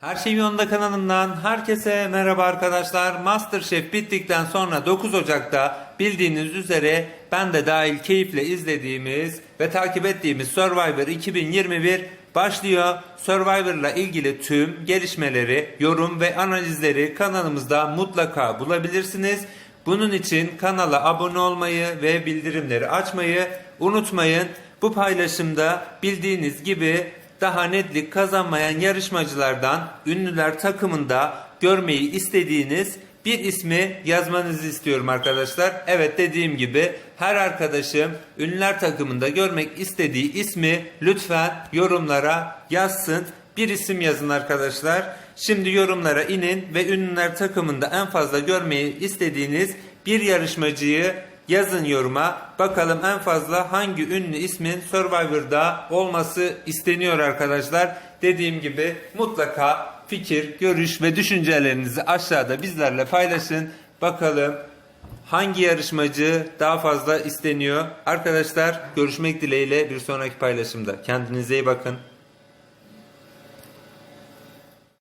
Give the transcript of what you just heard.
Her şey yolunda kanalından herkese merhaba arkadaşlar. Masterchef bittikten sonra 9 Ocak'ta bildiğiniz üzere ben de dahil keyifle izlediğimiz ve takip ettiğimiz Survivor 2021 başlıyor. Survivor'la ilgili tüm gelişmeleri, yorum ve analizleri kanalımızda mutlaka bulabilirsiniz. Bunun için kanala abone olmayı ve bildirimleri açmayı unutmayın. Bu paylaşımda bildiğiniz gibi daha netlik kazanmayan yarışmacılardan ünlüler takımında görmeyi istediğiniz bir ismi yazmanızı istiyorum arkadaşlar. Evet dediğim gibi her arkadaşım ünlüler takımında görmek istediği ismi lütfen yorumlara yazsın. Bir isim yazın arkadaşlar. Şimdi yorumlara inin ve ünlüler takımında en fazla görmeyi istediğiniz bir yarışmacıyı Yazın yoruma. Bakalım en fazla hangi ünlü ismin Survivor'da olması isteniyor arkadaşlar. Dediğim gibi mutlaka fikir, görüş ve düşüncelerinizi aşağıda bizlerle paylaşın. Bakalım hangi yarışmacı daha fazla isteniyor. Arkadaşlar görüşmek dileğiyle bir sonraki paylaşımda. Kendinize iyi bakın.